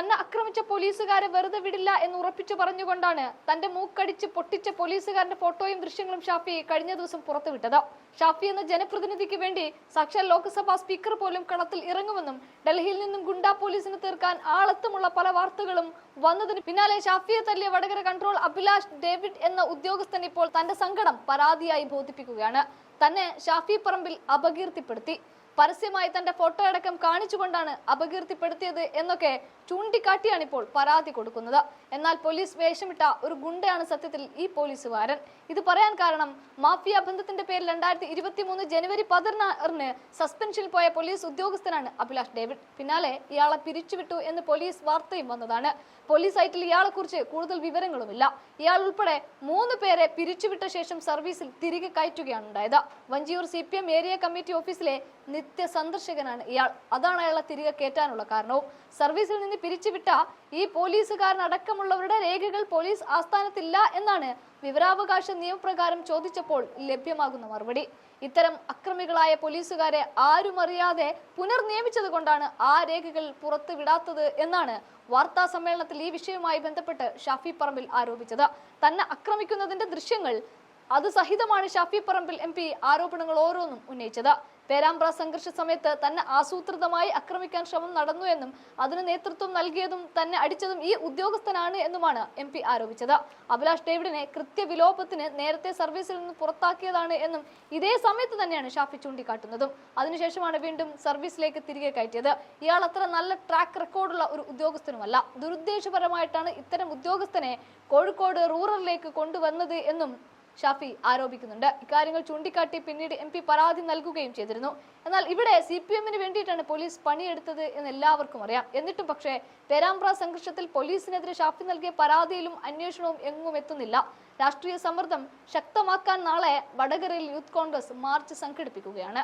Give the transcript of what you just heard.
തന്നെ ആക്രമിച്ച പോലീസുകാരെ വെറുതെ വിടില്ല എന്ന് ഉറപ്പിച്ചു പറഞ്ഞുകൊണ്ടാണ് തന്റെ മൂക്കടിച്ച് പൊട്ടിച്ച പോലീസുകാരന്റെ ഫോട്ടോയും ദൃശ്യങ്ങളും ഷാഫി കഴിഞ്ഞ ദിവസം പുറത്തുവിട്ടത്. ഷാഫി എന്ന ജനപ്രതിനിധിക്ക് വേണ്ടി സാക്ഷാൽ ലോക്സഭാ സ്പീക്കർ പോലും കളത്തിൽ ഇറങ്ങുമെന്നും ഡൽഹിയിൽ നിന്നും ഗുണ്ടാ പോലീസിനെ തീർക്കാൻ ആളത്തുമുള്ള പല വാർത്തകളും വന്നതിന് പിന്നാലെ ഷാഫിയെ തല്ലിയ വടകര കൺട്രോൾ അഭിലാഷ് ഡേവിഡ് എന്ന ഉദ്യോഗസ്ഥൻ ഇപ്പോൾ തന്റെ സങ്കടം പരാതിയായി ബോധിപ്പിക്കുകയാണ്. തന്നെ ഷാഫി പറമ്പിൽ അപകീർത്തിപ്പെടുത്തി. പരസ്യമായി തന്റെ ഫോട്ടോ അടക്കം കാണിച്ചുകൊണ്ടാണ് അപകീർത്തിപ്പെടുത്തിയത് എന്നൊക്കെ ചൂണ്ടിക്കാട്ടിയാണ് ഇപ്പോൾ പരാതി കൊടുക്കുന്നത്. എന്നാൽ പോലീസ് വേഷമിട്ട ഒരു ഗുണ്ടയാണ് സത്യത്തിൽ ഈ പോലീസുകാരൻ. ഇത് പറയാൻ കാരണം മാഫിയ ബന്ധത്തിന്റെ പേരിൽ രണ്ടായിരത്തി ഇരുപത്തി മൂന്ന് ജനുവരി പതിനാറിന് സസ്പെൻഷനിൽ പോയ പോലീസ് ഉദ്യോഗസ്ഥനാണ് അഭിലാഷ് ഡേവിഡ്. പിന്നാലെ ഇയാളെ പിരിച്ചുവിട്ടു എന്ന് പോലീസ് വാർത്തയും വന്നതാണ്. പോലീസ് സൈറ്റിൽ ഇയാളെ കുറിച്ച് കൂടുതൽ വിവരങ്ങളുമില്ല. ഇയാൾ ഉൾപ്പെടെ മൂന്ന് പേരെ പിരിച്ചുവിട്ട ശേഷം സർവീസിൽ തിരികെ കയറ്റുകയാണ് ഉണ്ടായത് Vanchiyoor C P M area committee ഓഫീസിലെ നിത്യ സന്ദർശകനാണ് ഇയാൾ. അതാണ് അയാളെ തിരികെ കയറ്റാനുള്ള കാരണവും. സർവീസിൽ നിന്ന് പിരിച്ചുവിട്ട ഈ പോലീസുകാരനടക്കമുള്ളവരുടെ രേഖകൾ പോലീസ് ആസ്ഥാനത്തില്ല എന്നാണ് വിവരാവകാശ നിയമപ്രകാരം ചോദിച്ചപ്പോൾ ലഭ്യമാകുന്ന മറുപടി. ഇത്തരം അക്രമികളായ പോലീസുകാരെ ആരും അറിയാതെ പുനർനിയമിച്ചത് കൊണ്ടാണ് ആ രേഖകൾ പുറത്തു വിടാത്തത് എന്നാണ് വാർത്താ സമ്മേളനത്തിൽ ഈ വിഷയവുമായി ബന്ധപ്പെട്ട് ഷാഫി പറമ്പിൽ ആരോപിച്ചത്. തന്നെ ആക്രമിക്കുന്നതിന്റെ ദൃശ്യങ്ങൾ അത് സഹിതമാണ് ഷാഫി പറമ്പിൽ എം പി ആരോപണങ്ങൾ ഓരോന്നും ഉന്നയിച്ചത്. പേരാമ്പ്ര സംഘർഷ സമയത്ത് തന്നെ ആസൂത്രിതമായി ആക്രമിക്കാൻ ശ്രമം നടന്നു എന്നും അതിന് നേതൃത്വം നൽകിയതും തന്നെ അടിച്ചതും ഈ ഉദ്യോഗസ്ഥനാണ് എന്നുമാണ് എം പി ആരോപിച്ചത്. അഭിലാഷ് ഡേവിഡിനെ കൃത്യവിലോപത്തിന് നേരത്തെ സർവീസിൽ നിന്ന് പുറത്താക്കിയതാണ് എന്നും ഇതേ സമയത്ത് തന്നെയാണ് ഷാഫി ചൂണ്ടിക്കാട്ടുന്നതും. അതിനുശേഷമാണ് വീണ്ടും സർവീസിലേക്ക് തിരികെ കയറ്റിയത്. ഇയാൾ അത്ര നല്ല ട്രാക്ക് റെക്കോർഡുള്ള ഒരു ഉദ്യോഗസ്ഥനുമല്ല. ദുരുദ്ദേശപരമായിട്ടാണ് ഇത്തരം ഉദ്യോഗസ്ഥനെ കോഴിക്കോട് റൂറലിലേക്ക് കൊണ്ടുവന്നത് എന്നും ഷാഫി ആരോപിക്കുന്നുണ്ട്. ഇക്കാര്യങ്ങൾ ചൂണ്ടിക്കാട്ടി പിന്നീട് എം പരാതി നൽകുകയും ചെയ്തിരുന്നു. എന്നാൽ ഇവിടെ സി പി എമ്മിന് വേണ്ടിയിട്ടാണ് പോലീസ് പണിയെടുത്തത് എന്ന് എല്ലാവർക്കും അറിയാം. എന്നിട്ടും പക്ഷേ പേരാമ്പ്ര സംഘർഷത്തിൽ പോലീസിനെതിരെ ഷാഫി നൽകിയ പരാതിയിലും അന്വേഷണവും എങ്ങും എത്തുന്നില്ല. രാഷ്ട്രീയ സമ്മർദ്ദം ശക്തമാക്കാൻ നാളെ വടകരയിൽ യൂത്ത് കോൺഗ്രസ് മാർച്ച് സംഘടിപ്പിക്കുകയാണ്.